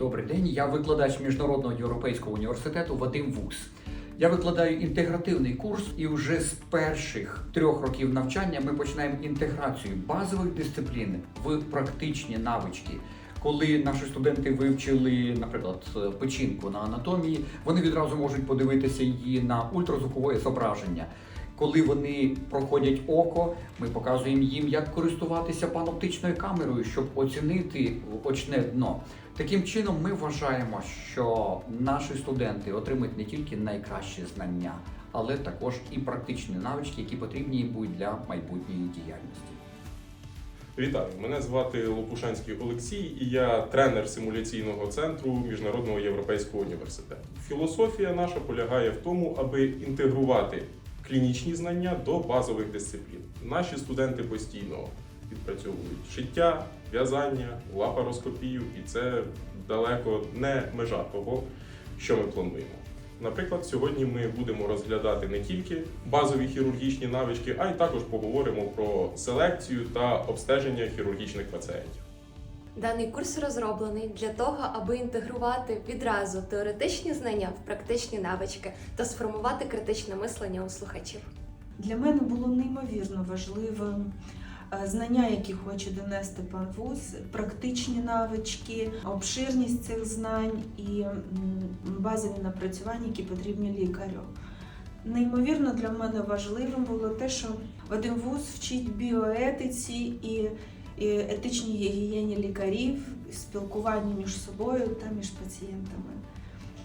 Добрий день, я викладач Міжнародного європейського університету Вадим Вус. Я викладаю інтегративний курс, і вже з перших трьох років навчання ми починаємо інтеграцію базових дисциплін в практичні навички. Коли наші студенти вивчили, наприклад, печінку на анатомії, вони відразу можуть подивитися її на ультразвукове зображення. Коли вони проходять око, ми показуємо їм, як користуватися паноптичною камерою, щоб оцінити очне дно. Таким чином, ми вважаємо, що наші студенти отримують не тільки найкращі знання, але також і практичні навички, які потрібні їм будуть для майбутньої діяльності. Вітаю, мене звати Лопушанський Олексій, і я тренер симуляційного центру Міжнародного європейського університету. Філософія наша полягає в тому, аби інтегрувати клінічні знання до базових дисциплін. Наші студенти постійно відпрацьовують шиття, в'язання, лапароскопію, і це далеко не межа того, що ми плануємо. Наприклад, сьогодні ми будемо розглядати не тільки базові хірургічні навички, а й також поговоримо про селекцію та обстеження хірургічних пацієнтів. Даний курс розроблений для того, аби інтегрувати відразу теоретичні знання в практичні навички та сформувати критичне мислення у слухачів. Для мене було неймовірно важливим е, знання, які хоче донести пан Вуз, практичні навички, обширність цих знань і базові напрацювання, які потрібні лікарю. Неймовірно для мене важливим було те, що Вадим Вуз вчить біоетиці і, і етичній гігієні лікарів, спілкуванні між собою та між пацієнтами.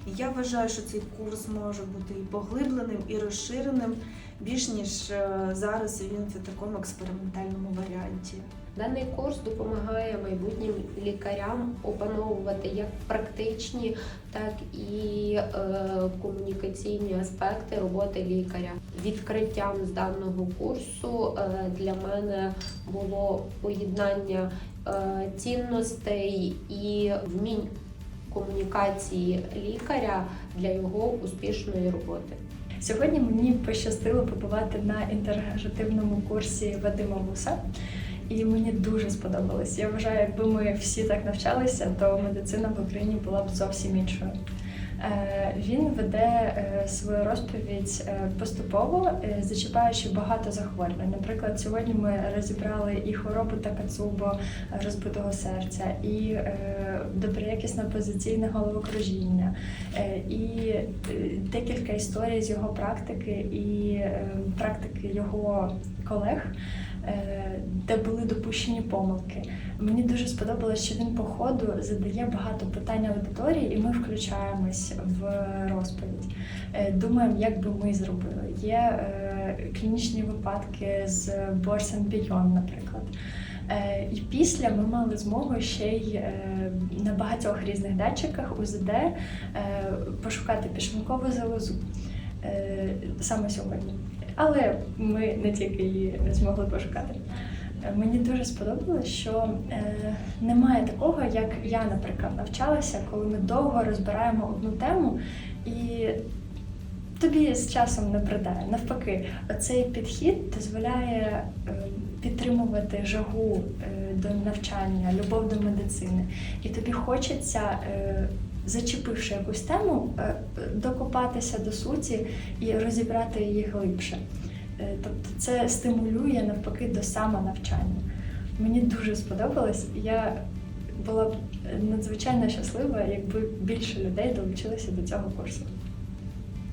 Я вважаю, що цей курс може бути і поглибленим, і розширеним, більш ніж е, зараз він в такому експериментальному варіанті. Даний курс допомагає майбутнім лікарям опановувати як практичні, так і е, комунікаційні аспекти роботи лікаря. Відкриттям з даного курсу е, для мене було поєднання е, цінностей і вмінь комунікації лікаря для його успішної роботи. Сьогодні мені пощастило побувати на інтегративному курсі Вадима Вуса. І мені дуже сподобалось. Я вважаю, якби ми всі так навчалися, то медицина в Україні була б зовсім іншою. Е, Він веде е, свою розповідь е, поступово, зачіпаючи багато захворювань. Наприклад, сьогодні ми розібрали і хворобу Такацубо розбитого серця, і доброякісне позиційне головокружіння, і декілька історій з його практики і практики його колег. Е, Де були допущені помилки. Мені дуже сподобалось, що він по ходу задає багато питань аудиторії, і ми включаємось в розповідь. Е, Думаємо, як би ми зробили. Є е, клінічні випадки з Борсен Бійон, наприклад. І після ми мали змогу ще й на багатьох різних датчиках УЗД пошукати підшлункову залозу саме сьогодні. Але ми не тільки її змогли пошукати. Мені дуже сподобалось, що е, немає такого, як я, наприклад, навчалася, коли ми довго розбираємо одну тему і тобі з часом не придає. Навпаки, цей підхід дозволяє е, підтримувати жагу е, до навчання, любов до медицини. І тобі хочеться, зачепивши якусь тему, е, докопатися до суті і розібрати її глибше. Е, Тобто це стимулює навпаки до самонавчання. Мені дуже сподобалось. Я була б надзвичайно щаслива, якби більше людей долучилися до цього курсу.